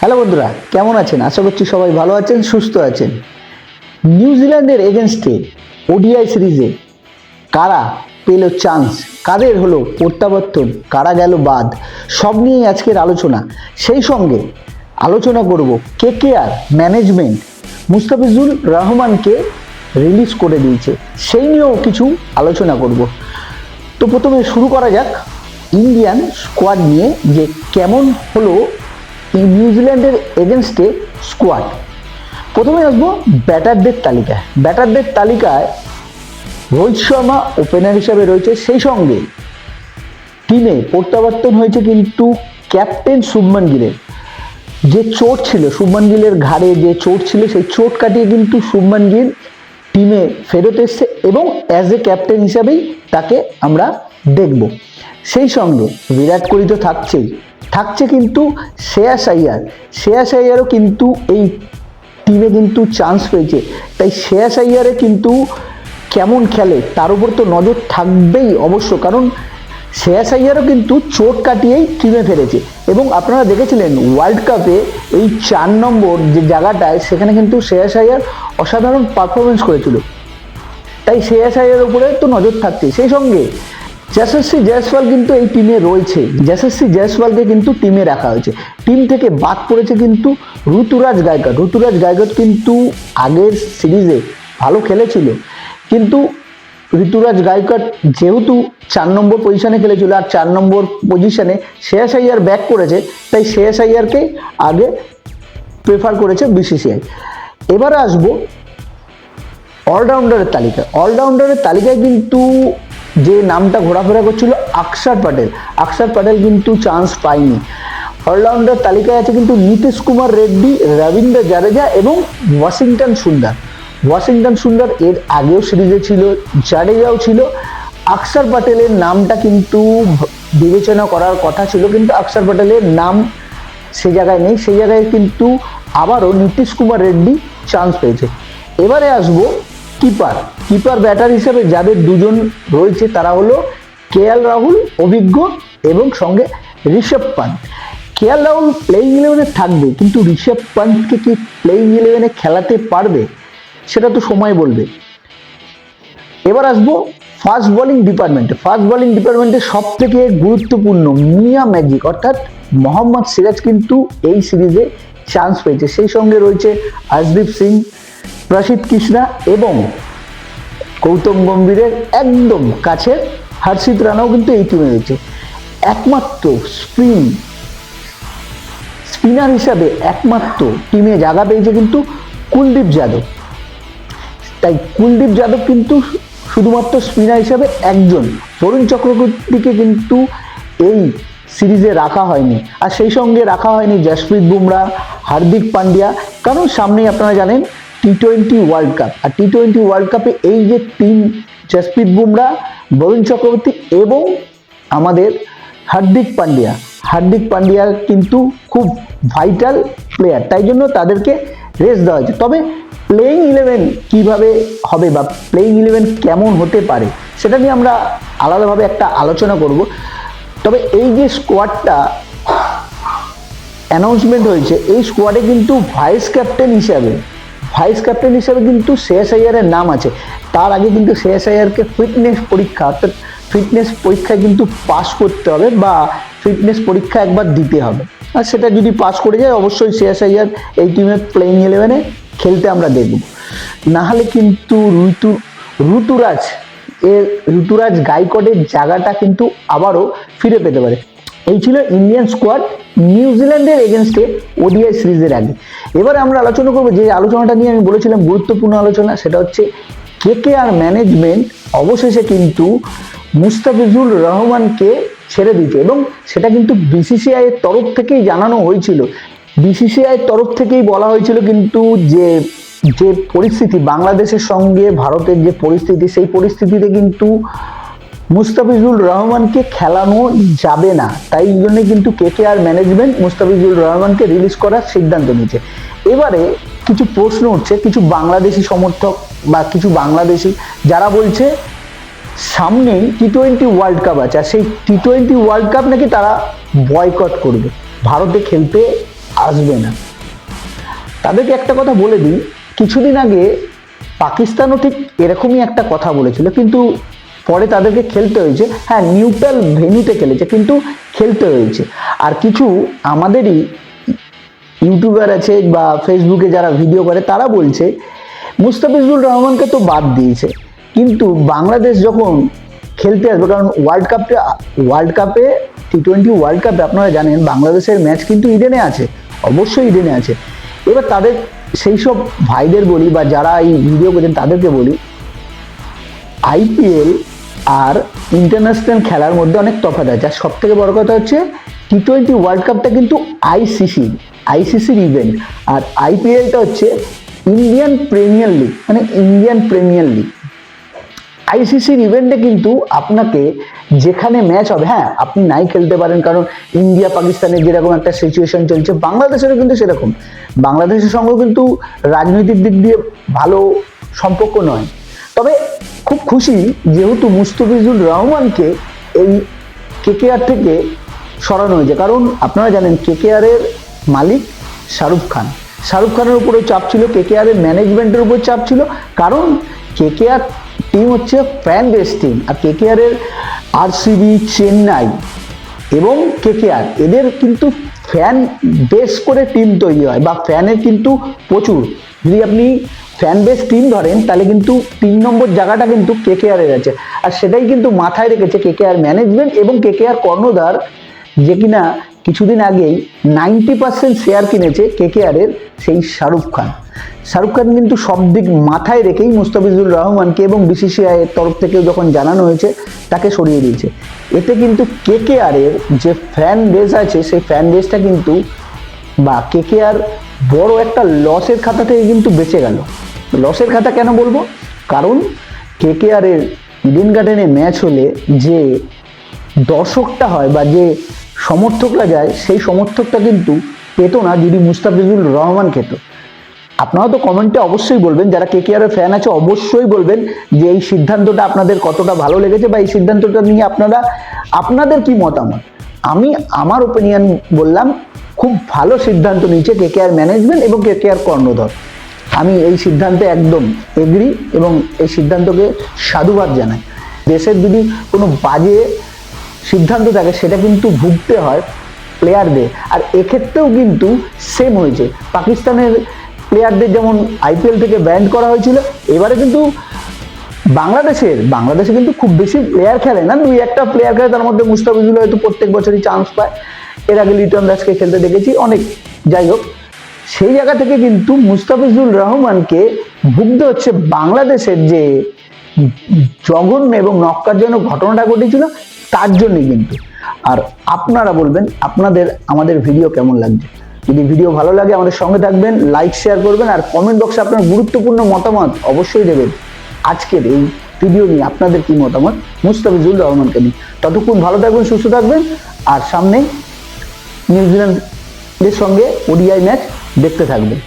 Hello বন্ধুরা, কেমন আছেন? আশা করছি সবাই ভালো আছেন, সুস্থ আছেন। নিউজিল্যান্ডের এগেনস্টে ওডিআই সিরিজে কারা পেল চান্স? কাদের হলো প্রত্যাবর্তন? কারা গেল বাদ? সব নিয়েই আজকের আলোচনা। সেই সঙ্গে আলোচনা করব কে কে আর ম্যানেজমেন্ট। মুস্তাফিজুর রহমানকে রিলিজ করে দিয়েছে। সেই নিয়েও কিছু আলোচনা করব। তো প্রথমে শুরু করা যাক ইন্ডিয়ান স্কোয়াড নিয়ে যে কেমন হলো নিউজিল্যান্ডের এগেনস্টে স্কোয়াড প্রথমে আসব ব্যাটারদের তালিকায়। ব্যাটারদের তালিকায় রোহিত শর্মা ওপেনার হিসাবে রয়েছে। সেই সঙ্গে টিমে প্রত্যাবর্তন হয়েছে কিন্তু ক্যাপ্টেন শুভমান গিলের। যে চোট ছিল, শুভমান গিলের ঘাড়ে যে চোট ছিল, সেই চোট কাটিয়ে কিন্তু শুভমান গিল টিমে ফেরত এসছে এবং অ্যাজ এ ক্যাপ্টেন হিসাবেই তাকে আমরা দেখব। সেই সঙ্গে বিরাট কোহলি তো থাকছেই। থাকছে কিন্তু শ্রেয়াস আইয়ার। শ্রেয়াস আইয়ারও কিন্তু এই টিমে কিন্তু চান্স পেয়েছে। তাই শ্রেয়াস আইয়ারে কিন্তু কেমন খেলে তার উপর তো নজর থাকবেই অবশ্য, কারণ শ্রেয়াস আইয়ারও কিন্তু চোট কাটিয়েই টিমে ফেরেছে। এবং আপনারা দেখেছিলেন ওয়ার্ল্ড কাপে এই চার নম্বর যে জায়গাটায় সেখানে কিন্তু শ্রেয়াস আইয়ার অসাধারণ পারফরমেন্স করেছিল। তাই শ্রেয়াস আইয়ার উপরে তো নজর থাকছে সেই সঙ্গে যশস্বী জয়সওয়াল কিন্তু এই টিমে রয়েছে। যশস্বী জয়সওয়ালকে কিন্তু টিমে রাখা হয়েছে। টিম থেকে বাদ পড়েছে কিন্তু ঋতুরাজ গায়কর ঋতুরাজ গায়কর কিন্তু আগের সিরিজে ভালো খেলেছিল। কিন্তু ঋতুরাজ গায়কর যেহেতু চার নম্বর পজিশনে খেলেছিল আর চার নম্বর পজিশনে শ্রেয়াস আইয়ার ব্যাক করেছে, তাই শ্রেয়াস আইয়ারকে আগে প্রেফার করেছে বিসিসিআই এবারে আসব অলরাউন্ডারের তালিকা অলরাউন্ডারের তালিকায় কিন্তু যে নামটা ঘোরাফেরা করছিল আকসার প্যাটেল। আকসার প্যাটেল কিন্তু চান্স পায়নি। অলরাউন্ডার তালিকায় আছে কিন্তু নীতিশ কুমার রেড্ডি, রবীন্দ্র জাদেজা এবং ওয়াশিংটন সুন্দর। ওয়াশিংটন সুন্দর এর আগেও সিরিজে ছিল জাডেজাও ছিল। আকসার প্যাটেলের নামটা কিন্তু বিবেচনা করার কথা ছিল, কিন্তু আকসার প্যাটেলের নাম সে জায়গায় নেই। সেই জায়গায় কিন্তু আবারও নীতিশ কুমার রেড্ডি চান্স পেয়েছে। এবারে আসব কিপার কিপার ব্যাটার হিসেবে যাদের দুজন রয়েছে, তারা হলো কে রাহুল অভিজ্ঞ এবং সঙ্গে Rishabh Pant K L Rahul playing ইলেভেনে থাকবে, কিন্তু ঋষভ পান্তকে কি প্লেইং ইলেভেনে খেলাতে পারবে? সেটা তো সময় বলবে। এবার আসব ফাস্ট বোলিং ডিপার্টমেন্টে ফাস্ট বোলিং ডিপার্টমেন্টে সব থেকে গুরুত্বপূর্ণ মিয়া ম্যাজিক অর্থাৎ মোহাম্মদ সিরাজ কিন্তু এই সিরিজে চান্স পেয়েছে। সেই সঙ্গে রয়েছে আশদীপ সিং, প্রসিদ্ধ কৃষ্ণা এবং গৌতম গম্ভীরের একদম কাছের হর্ষিত রানাও কিন্তু এই টিমে রয়েছে। একমাত্র স্পিন স্পিনার হিসাবে একমাত্র টিমে জায়গা পেয়েছে কিন্তু কুলদীপ যাদব। তাই কুলদীপ যাদব কিন্তু শুধুমাত্র স্পিনার হিসাবে একজন। বরুণ চক্রবর্তীকে কিন্তু এই সিরিজে রাখা হয়নি। আর সেই সঙ্গে রাখা হয়নি জসপ্রীত বুমরা, হার্দিক পান্ডিয়া। কারণ সামনেই আপনারা জানেন টি টোয়েন্টি ওয়ার্ল্ড কাপ আর টি টোয়েন্টি ওয়ার্ল্ড কাপে এই যে তিন জসপ্রীত বুমরা, বরুণ চক্রবর্তী এবং আমাদের হার্দিক পান্ডিয়া। হার্দিক পান্ডিয়া কিন্তু খুব ভাইটাল প্লেয়ার তাই জন্য তাদেরকে রেস্ট দেওয়া হয়েছে। তবে প্লেইং ইলেভেন কীভাবে হবে বা প্লেইং ইলেভেন কেমন হতে পারে, সেটা নিয়ে আমরা আলাদাভাবে একটা আলোচনা করব। তবে এই যে স্কোয়াডটা অ্যানাউন্সমেন্ট হয়েছে, এই স্কোয়াডে কিন্তু ভাইস ক্যাপ্টেন হিসাবে ভাইস ক্যাপ্টেন হিসাবে কিন্তু শেষ আইয়ারের নাম আছে। তার আগে কিন্তু শেষ আইয়ারকে ফিটনেস পরীক্ষা, অর্থাৎ ফিটনেস পরীক্ষায় কিন্তু পাস করতে হবে বা ফিটনেস পরীক্ষা একবার দিতে হবে। আর সেটা যদি পাস করে যায়, অবশ্যই শেষ আইয়ার এই টিমে প্লেইং ইলেভেনে খেলতে আমরা দেখব। নাহলে কিন্তু ঋতু, ঋতুরাজ এর, ঋতুরাজ গাইকটের জায়গাটা কিন্তু আবারও ফিরে পেতে পারে। এই ছিল ইন্ডিয়ান স্কোয়াড নিউজিল্যান্ডের এগেনস্টে ওডিআই সিরিজের আগে। এবারে আমরা আলোচনা করব, যে আলোচনাটা নিয়ে আমি বলেছিলাম গুরুত্বপূর্ণ আলোচনা, সেটা হচ্ছে কে কে আর ম্যানেজমেন্ট অবশেষে কিন্তু মুস্তাফিজুর রহমানকে ছেড়ে দিতে এবং সেটা কিন্তু বিসিসিআইয়ের তরফ থেকেই জানানো হয়েছিল। বিসিসিআই এর তরফ থেকেই বলা হয়েছিল কিন্তু যে যে পরিস্থিতি, বাংলাদেশের সঙ্গে ভারতের যে পরিস্থিতি, সেই পরিস্থিতিতে কিন্তু মুস্তাফিজুর রহমানকে খেলানো যাবে না। তাই জন্য কিন্তু কেকেআর ম্যানেজমেন্ট মুস্তাফিজুর রহমানকে রিলিজ করার সিদ্ধান্ত নিয়েছে। এবারে কিছু প্রশ্ন উঠছে, কিছু বাংলাদেশি সমর্থক বা কিছু বাংলাদেশি যারা বলছে, সামনেই টি টোয়েন্টি ওয়ার্ল্ড কাপ আছে, আর সেই টি টোয়েন্টি ওয়ার্ল্ড কাপ নাকি তারা বয়কট করবে। ভারতে খেলতে আসবে না। তাদেরকে একটা কথা বলে দিই, কিছুদিন আগে পাকিস্তানও ঠিক এরকমই একটা কথা বলেছিল, কিন্তু পরে তাদেরকে খেলতে হয়েছে। হ্যাঁ নিউট্রাল ভেন্যুতে খেলেছে, কিন্তু খেলতে হয়েছে। আর কিছু আমাদেরই ইউটিউবার আছে বা ফেসবুকে যারা ভিডিও করে, তারা বলছে, মুস্তাফিজুর রহমানকে তো বাদ দিয়েছে। কিন্তু বাংলাদেশ যখন খেলতে আসবে, কারণ ওয়ার্ল্ড কাপে ওয়ার্ল্ড কাপে টি টোয়েন্টি ওয়ার্ল্ড কাপে আপনারা জানেন, বাংলাদেশের ম্যাচ কিন্তু ইডেনে আছে, অবশ্যই ইডেনে আছে। এবার তাদের সেই সব ভাইদের বলি বা যারা এই ভিডিও করেন তাদেরকে বলি আইপিএল আর ইন্টারন্যাশনাল খেলার মধ্যে অনেক তফাৎ আছে। আর সব থেকে বড় কথা হচ্ছে টি টোয়েন্টি ওয়ার্ল্ড কাপটা কিন্তু আইসিসি আইসিসির ইভেন্ট আর আইপিএলটা হচ্ছে ইন্ডিয়ান প্রিমিয়ার লিগ মানে ইন্ডিয়ান প্রিমিয়ার লিগ আইসিসির ইভেন্টে কিন্তু আপনাকে যেখানে ম্যাচ হবে হ্যাঁ আপনি নাই খেলতে পারেন, কারণ ইন্ডিয়া পাকিস্তানের যেরকম একটা সিচুয়েশন চলছে, বাংলাদেশেরও কিন্তু সেরকম। বাংলাদেশের সঙ্গেও কিন্তু রাজনৈতিক দিক দিয়ে ভালো সম্পর্ক নয়। খুব খুশি যেহেতু মুস্তাফিজুর রহমানকে এই কেকেআর থেকে সরানো হয়েছে। কারণ আপনারা জানেন কেকেআরের মালিক শাহরুখ খান। শাহরুখ খানের উপরেও চাপ ছিল কেকেআরের ম্যানেজমেন্টের উপর চাপ ছিল। কারণ কেকেআর টিম হচ্ছে ফ্যান বেস টিম আর কেকেআরের আরসিবি চেন্নাই এবং কেকেআর এদের কিন্তু ফ্যান বেস করে টিম তৈরি হয় বা ফ্যানের কিন্তু প্রচুর। যদি আপনি ফ্যান বেস টিম ধরেন, তাহলে কিন্তু তিন নম্বর জায়গাটা কিন্তু কেকেআরের আছে। আর সেটাই কিন্তু মাথায় রেখেছে কেকেআর ম্যানেজমেন্ট এবং কে কে আর কর্ণধার যে কিনা কিছুদিন আগেই নাইনটি পার্সেন্ট শেয়ার কিনেছে কেকেআরের সেই শাহরুখ খান। শাহরুখ খান কিন্তু সব দিক মাথায় রেখেই মুস্তাফিজুর রহমানকে এবং বিসিসিআই এর তরফ থেকেও যখন জানানো হয়েছে, তাকে সরিয়ে দিয়েছে। এতে কিন্তু কে কে কেকেআরের যে ফ্যান বেস আছে, সেই ফ্যান বেসটা কিন্তু বা কেকেআর বড় একটা লসের খাতা থেকে কিন্তু বেঁচে গেল। লসের খাতা কেন বলব? কারণ কে কে কেকেআরের ইডেন গার্ডেনে ম্যাচ হলে যে দর্শকটা হয় বা যে সমর্থকরা যায়, সেই সমর্থকটা কিন্তু পেত না যদি মুস্তাফিজুর রহমান খেত। আপনারা তো কমেন্টে অবশ্যই বলবেন, যারা কে কেয়ারের ফ্যান আছে অবশ্যই বলবেন যে এই সিদ্ধান্তটা আপনাদের কতটা ভালো লেগেছে বা এই সিদ্ধান্তটা নিয়ে আপনারা, আপনাদের কি মতামত? আমি, আমার ওপিনিয়ন বললাম খুব ভালো সিদ্ধান্ত নিয়েছে কে কেয়ার ম্যানেজমেন্ট এবং কে কেয়ার কর্ণধর। আমি এই সিদ্ধান্তে একদম এগ্রি এবং এই সিদ্ধান্তকে সাধুবাদ জানাই। দেশের যদি কোনো বাজে সিদ্ধান্ত থাকে, সেটা কিন্তু ভুগতে হয় প্লেয়ারদের। আর এক্ষেত্রেও কিন্তু সেম হয়েছে। পাকিস্তানের প্লেয়ারদের যেমন আইপিএল থেকে ব্যান্ড করা হয়েছিল, এবারে কিন্তু বাংলাদেশের, বাংলাদেশে কিন্তু খুব বেশি প্লেয়ার খেলে না। দুই একটা প্লেয়ার খেলে তার মধ্যে মুস্তাফিজুল হয়তো প্রত্যেক বছরই চান্স পায়। এর আগে লিটন দাসকে খেলতে দেখেছি, অনেক যাই হোক। সেই জায়গা থেকে কিন্তু মুস্তাফিজুর রহমানকে ভুগতে হচ্ছে বাংলাদেশের যে জঘন্য এবং নক্কারজনক ঘটনাটা ঘটেছিল, তার জন্যই কিন্তু। আর আপনারা বলবেন, আপনাদের, আমাদের ভিডিও কেমন লাগছে? যদি ভিডিও ভালো লাগে, আমাদের সঙ্গে থাকবেন লাইক শেয়ার করবেন, আর কমেন্ট বক্সে আপনার গুরুত্বপূর্ণ মতামত অবশ্যই দেবেন। আজকের এই ভিডিও নিয়ে আপনাদের কি মতামত? মুস্তাফিজুর রহমানকে নিয়ে। ততক্ষণ ভালো থাকবেন, সুস্থ থাকবেন, আর সামনে নিউজিল্যান্ডের সঙ্গে ওডিআই ম্যাচ দেখতে থাকবেন